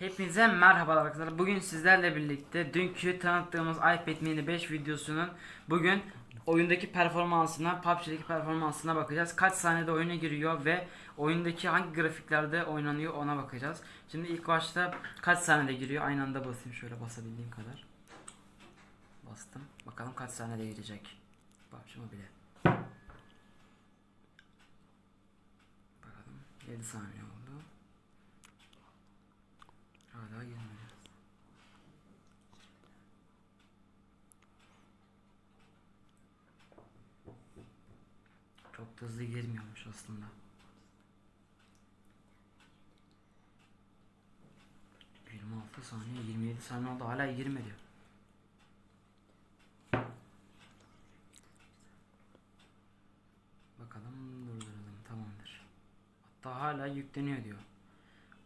Hepinize merhabalar arkadaşlar. Bugün sizlerle birlikte dünkü tanıttığımız iPad mini 5 videosunun bugün oyundaki performansına, PUBG'deki performansına bakacağız. Kaç saniyede oyuna giriyor ve oyundaki hangi grafiklerde oynanıyor ona bakacağız. Şimdi ilk başta kaç saniyede giriyor? Aynı anda basayım şöyle basabildiğim kadar. Bastım. Bakalım kaç saniyede girecek. PUBG Mobile. Bakalım. 7 saniye. Hala girmedi. Çok da hızlı girmiyormuş aslında. Yirmi altı saniye, 27 saniye oldu hala girmedi. Bakalım durduralım tamamdır. Hatta hala yükleniyor diyor.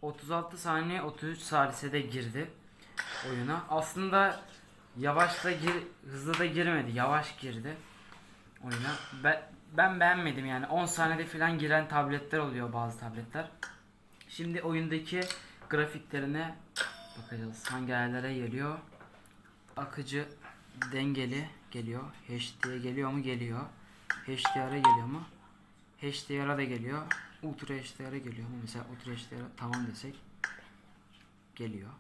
36 saniye 33 salisede girdi oyuna. Aslında yavaş da gir, hızlı da girmedi. Yavaş girdi oyuna. Ben, ben beğenmedim yani. 10 saniyede falan giren tabletler oluyor bazı tabletler. Şimdi oyundaki grafiklerine bakacağız. Hangi ayarlara geliyor? Akıcı dengeli geliyor. HD'ye geliyor mu? Geliyor. HDR'a geliyor mu? HDR'a da geliyor. Ultra HDR'a geliyor mu? Mesela Ultra HDR'a tamam desek geliyor.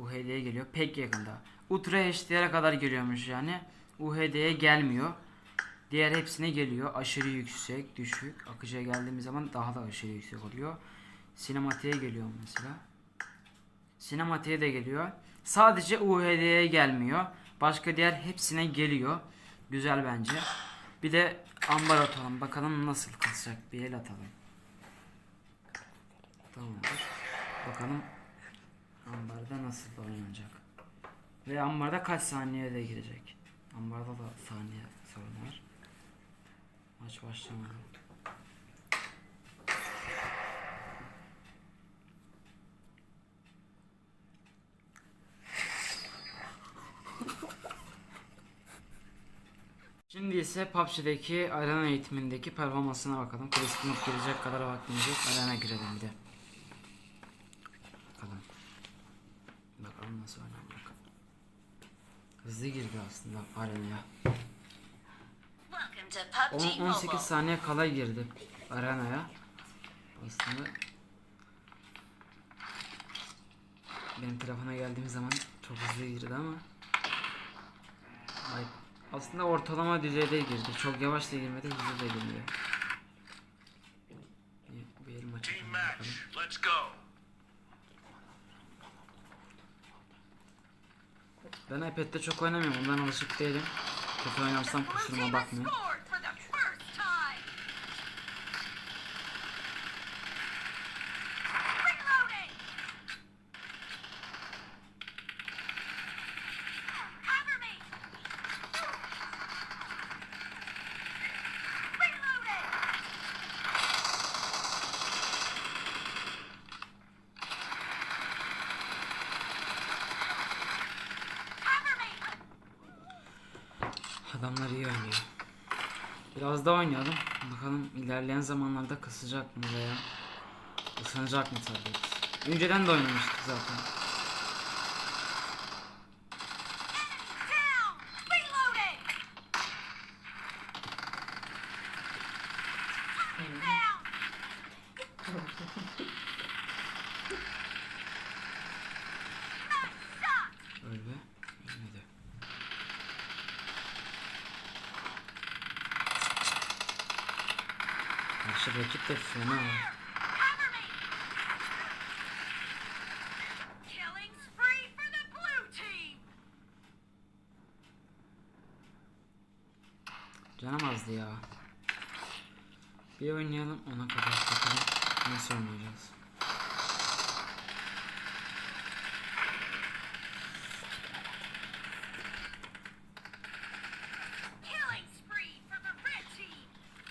UHD'ye geliyor. Pek yakında. Ultra HDR'a kadar geliyormuş yani. UHD'ye gelmiyor. Diğer hepsine geliyor. Aşırı yüksek, düşük. Akıcıya geldiğimiz zaman daha da aşırı yüksek oluyor. Sinematiğe geliyor mesela. Sinematiğe de geliyor. Sadece UHD'ye gelmiyor. Başka diğer hepsine geliyor. Güzel bence. Bir de ambar atalım. Bakalım nasıl kasacak. Bir el atalım. Tamamdır. Bakalım ambarda nasıl oynanacak. Ve ambarda kaç saniyede girecek. Ambarda da saniye sorunu var. Maç başlamadı. Şimdi ise PUBG'deki arena eğitimindeki performansına bakalım. Klasik girecek kadar vaktimiz yok. Arena girelim bir de. Bakalım. Nasıl oynanacak. Hızlı girdi aslında arenaya. Welcome to PUBG 10 18 Mobile. saniye kala girdi arenaya. Aslında benim telefona geldiğim zaman çok hızlı girdi ama Ay, aslında ortalama düzeyde girdi. Çok yavaş da girmedi, hızlı da girmedi. Bir, bir el maç Team atalım match. bakalım. Let's go. Ben iPad'de çok oynamıyorum. Ondan alışık değilim. Kötü oynarsam Blue kusuruma bakmayın. Adamlar iyi oynuyor. Biraz daha oynayalım. Bakalım ilerleyen zamanlarda kısacak mı veya ısınacak mı tabii. Önceden de oynamıştık zaten. Karşı rakip de fena. Canım azdı ya. Bir oynayalım ona kadar bakalım nasıl oynayacağız.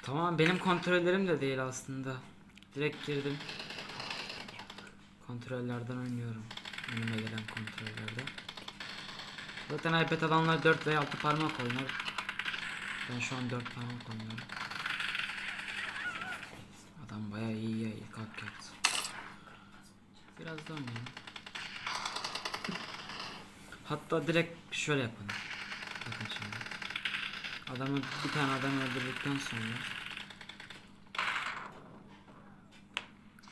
Tamam benim kontrollerim de değil aslında. Direkt girdim. Kontrollerden oynuyorum. Önüme gelen kontrollerde. Zaten iPad alanlar 4 veya 6 parmak oynar. Ben şu an 4 parmak oynuyorum. Adam bayağı iyi ya ilk hak etti. Biraz da oynayalım. Hatta direkt şöyle yapalım. Bakın şimdi. Adamı bir tane adam öldürdükten sonra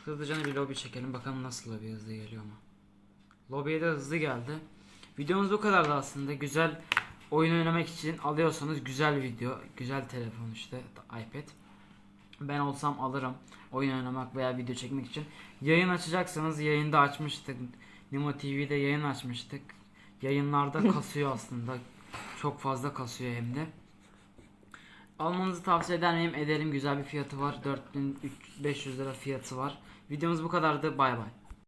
hızlıca bir lobi çekelim bakalım nasıl lobi hızlı geliyor mu. Lobiye de hızlı geldi. Videomuz bu kadardı aslında. Güzel oyun oynamak için alıyorsanız güzel video, güzel telefon işte iPad. Ben olsam alırım oyun oynamak veya video çekmek için. Yayın açacaksanız yayında açmıştık. Nimo TV'de yayın açmıştık. Yayınlarda kasıyor aslında. Çok fazla kasıyor hem de. Almanızı tavsiye eder miyim? Ederim. Güzel bir fiyatı var. 4500 lira fiyatı var. Videomuz bu kadardı. Bay bay.